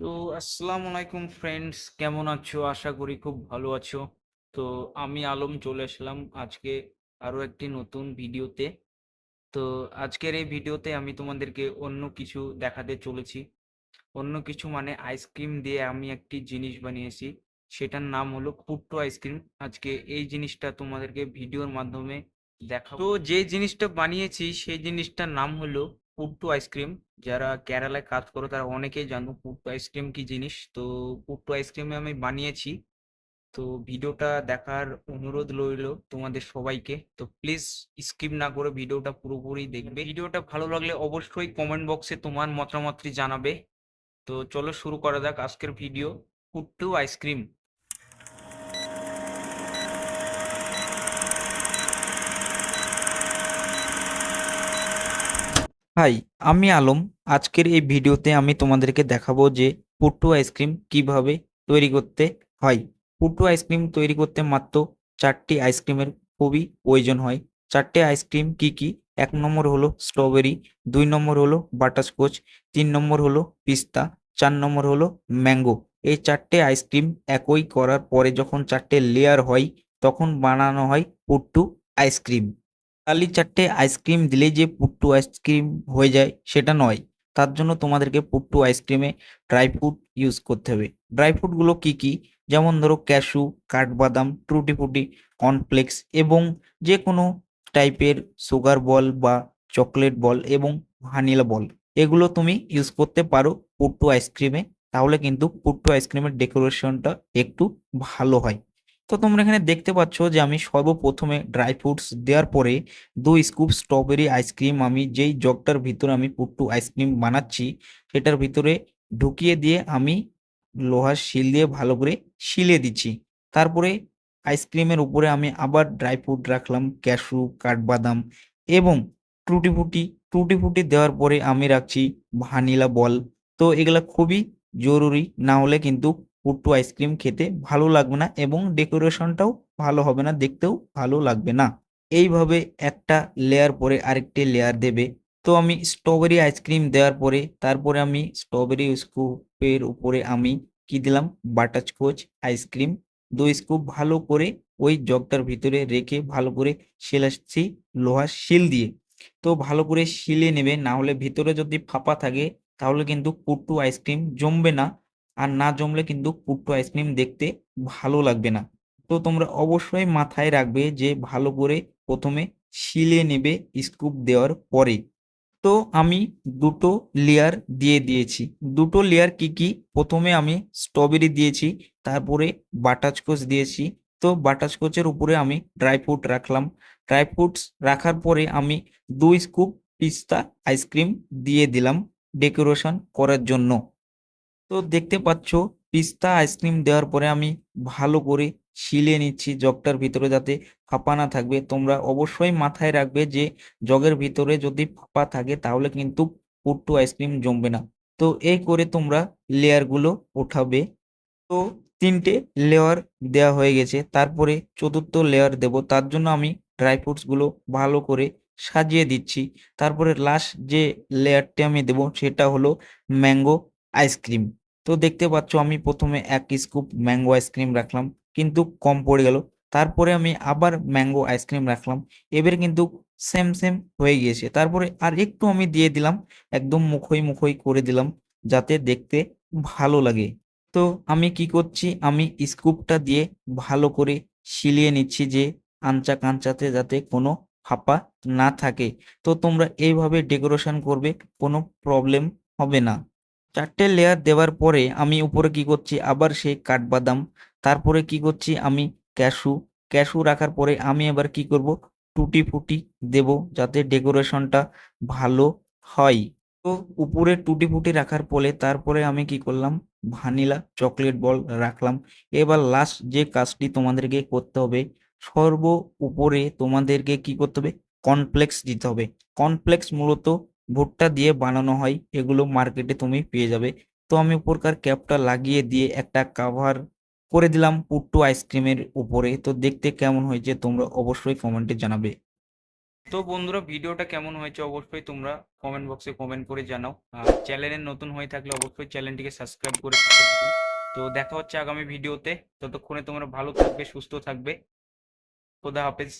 তো আসসালামু আলাইকুম ফ্রেন্ডস, কেমন আছো? আশা করি খুব ভালো আছো। তো আমি আলম চলে আসলাম আজকে আরও একটি নতুন ভিডিওতে। তো আজকের এই ভিডিওতে আমি তোমাদেরকে অন্য কিছু দেখাতে চলেছি। অন্য কিছু মানে আইসক্রিম দিয়ে আমি একটি জিনিস বানিয়েছি। সেটার নাম হলো পুট্টো আইসক্রিম। আজকে এই জিনিসটা তোমাদেরকে ভিডিওর মাধ্যমে দেখাবো। তো যে জিনিসটা বানিয়েছি, সেই জিনিসটার নাম হলো পুট্টু আইসক্রিম। যারা কেরালায় কাজ করো, তারা অনেকেই জানো পুট্টু আইসক্রিম কি জিনিস। তো পুট্টু আইসক্রিমে আমি বানিয়েছি। তো ভিডিওটা দেখার অনুরোধ রইল তোমাদের সবাইকে। তো প্লিজ স্কিপ না করে ভিডিওটা পুরোপুরি দেখবে। ভিডিওটা ভালো লাগলে অবশ্যই কমেন্ট বক্সে তোমার মতামতটি জানাবে। তো চলো শুরু করা যাক আজকের ভিডিও। পুট্টু আইসক্রিম। হাই, আমি আলম। আজকের এই ভিডিওতে আমি তোমাদেরকে দেখাবো যে পুট্টু আইসক্রিম কীভাবে তৈরি করতে হয়। পুট্টু আইসক্রিম তৈরি করতে মাত্র চারটি আইসক্রিমের খুবই প্রয়োজন হয়। চারটে আইসক্রিম কি কি? এক নম্বর হলো স্ট্রবেরি, দুই নম্বর হলো বাটারস্কচ, তিন নম্বর হলো পিস্তা, চার নম্বর হলো ম্যাঙ্গো। এই চারটে আইসক্রিম একই করার পরে যখন চারটে লেয়ার হয়, তখন বানানো হয় পুট্টু আইসক্রিম। খালি চারটে আইসক্রিম দিলেই যে পুট্টু আইসক্রিম হয়ে যায়, সেটা নয়। তার জন্য তোমাদেরকে পুট্টু আইসক্রিমে ড্রাই ফ্রুট ইউজ করতে হবে। ড্রাই ফ্রুটগুলো কি কি? যেমন ধরো ক্যাশু কাঠবাদাম ট্রুটি ফুটি কর্নফ্লেক্স এবং যে কোনো টাইপের সুগার বল বা চকলেট বল এবং ভানিলা বল এগুলো তুমি ইউজ করতে পারো পুট্টু আইসক্রিমে তাহলে কিন্তু পুট্টু আইসক্রিমের ডেকোরেশনটা একটু ভালো হয়। তো তোমরা এখানে দেখতে পাচ্ছ যে আমি সর্বপ্রথমে ড্রাই ফ্রুটস দেওয়ার পরে দুই স্কুপ স্ট্রবেরি আইসক্রিম আমি যেই জগটার ভিতরে আমি পুট্টু আইসক্রিম বানাচ্ছি, সেটার ভিতরে ঢুকিয়ে দিয়ে আমি লোহার শিল দিয়ে ভালো করে শিলে দিচ্ছি। তারপরে আইসক্রিমের উপরে আমি আবার ড্রাই ফ্রুট রাখলাম ক্যাশু কাঠবাদাম এবং টুটি ফুটি টুটি ফুটি দেওয়ার পরে আমি রাখছি ভানিলা বল তো এগুলা খুবই জরুরি, না হলে কিন্তু পুট্টু আইসক্রিম খেতে ভালো লাগবে না এবং ডেকোরেশনটাও ভালো হবে না, দেখতেও ভালো লাগবে না। এইভাবে একটা লেয়ার পরে আরেকটি লেয়ার দেবে। তো আমি স্ট্রবেরি আইসক্রিম দেওয়ার পরে, তারপরে আমি স্ট্রবেরি স্কুপের উপরে আমি কি দিলাম? Butterscotch ice cream. দুই স্কুপ ভালো করে ওই জগটার ভিতরে রেখে ভালো করে সেলাচ্ছি লোহার শিল দিয়ে। তো ভালো করে শিলে নেবে না হলে ভিতরে যদি ফাঁপা থাকে, তাহলে কিন্তু পুট্টু আইসক্রিম জমবে না। আর না জমলে কিন্তু পুট্টু আইসক্রিম দেখতে ভালো লাগবে না। তো তোমরা অবশ্যই মাথায় রাখবে যে ভালো করে প্রথমে শিলে নেবে স্কুপ দেওয়ার পরে। তো আমি দুটো লেয়ার দিয়ে দিয়েছি। দুটো লেয়ার কি কি? প্রথমে আমি স্ট্রবেরি দিয়েছি, তারপরে বাটারস্কচ দিয়েছি। তো বাটারস্কচের উপরে আমি ড্রাই ফ্রুট রাখলাম। ড্রাই ফ্রুটস রাখার পরে আমি দুই স্কুপ পিস্তা আইসক্রিম দিয়ে দিলাম ডেকোরেশন করার জন্য। তো দেখতে পাচ্ছ, পিস্তা আইসক্রিম দেওয়ার পরে আমি ভালো করে শিলে নিচ্ছি জগটার ভিতরে যাতে ফাঁপা না থাকবে। তোমরা অবশ্যই মাথায় রাখবে যে জগের ভিতরে যদি ফাঁপা থাকে তাহলে কিন্তু পুট্টু আইসক্রিম জমবে না। তো এই করে তোমরা লেয়ারগুলো ওঠাবে। তো তিনটে লেয়ার দেওয়া হয়ে গেছে। তারপরে চতুর্থ লেয়ার দেব। তার জন্য আমি ড্রাই ফ্রুটসগুলো ভালো করে সাজিয়ে দিচ্ছি। তারপরে লাস্ট যে লেয়ারটি আমি দেব সেটা হলো ম্যাঙ্গো আইসক্রিম তো দেখতে পাচ্ছ, আমি প্রথমে এক স্কুপ ম্যাঙ্গো আইসক্রিম রাখলাম, কিন্তু কম পড়ে গেল। তারপরে আমি আবার ম্যাঙ্গো আইসক্রিম রাখলাম, এবারে কিন্তু সেম সেম হয়ে গিয়েছে। তারপরে আর একটু আমি দিয়ে দিলাম, একদম মুখোই মুখোই করে দিলাম, যাতে দেখতে ভালো লাগে। তো আমি কি করছি, আমি স্কুপটা দিয়ে ভালো করে শিলিয়ে নিচ্ছি যে আঞ্চা কাঞ্চাতে যাতে কোনো ফাঁপা না থাকে। তো তোমরা এইভাবে ডেকোরেশন করবে, কোনো প্রবলেম হবে না। চারটে লেয়ার দেওয়ার পরে আমি উপরে কি করছি? আবার সেই কাঠবাদাম। তারপরে কি করছি? আমি ক্যাশু ক্যাশু রাখার পরে আমি এবার কি করব? টুটি ফুটি দেব যাতে ডেকোরেশনটা ভালো হয়। তো উপরে টুটি ফুটি রাখার পরে তারপরে আমি কি করলাম? ভানিলা চকলেট বল রাখলাম। এবার লাস্ট যে কাজটি তোমাদেরকে করতে হবে, সর্ব উপরে তোমাদেরকে কি করতে হবে? কর্নফ্লেক্স দিতে হবে। কর্নফ্লেক্স মূলত ভুট্টা দিয়ে বানানো হয়, এগুলো মার্কেটে তুমি পেয়ে যাবে। তো আমি উপরকার ক্যাপটা লাগিয়ে দিয়ে একটা কাভার করে দিলাম পুট্টু আইসক্রিমের উপরে। তো দেখতে কেমন হয়েছে তোমরা অবশ্যই কমেন্টে জানাবে। তো বন্ধুরা, ভিডিওটা কেমন হয়েছে অবশ্যই তোমরা কমেন্ট বক্সে কমেন্ট করে জানাও। আর চ্যানেলে নতুন হয়ে থাকলে অবশ্যই চ্যানেলটিকে সাবস্ক্রাইব করে তো দেখা হচ্ছে আগামী ভিডিওতে। ততক্ষণে তোমরা ভালো থাকবে, সুস্থ থাকবে। খোদা হাফেজ।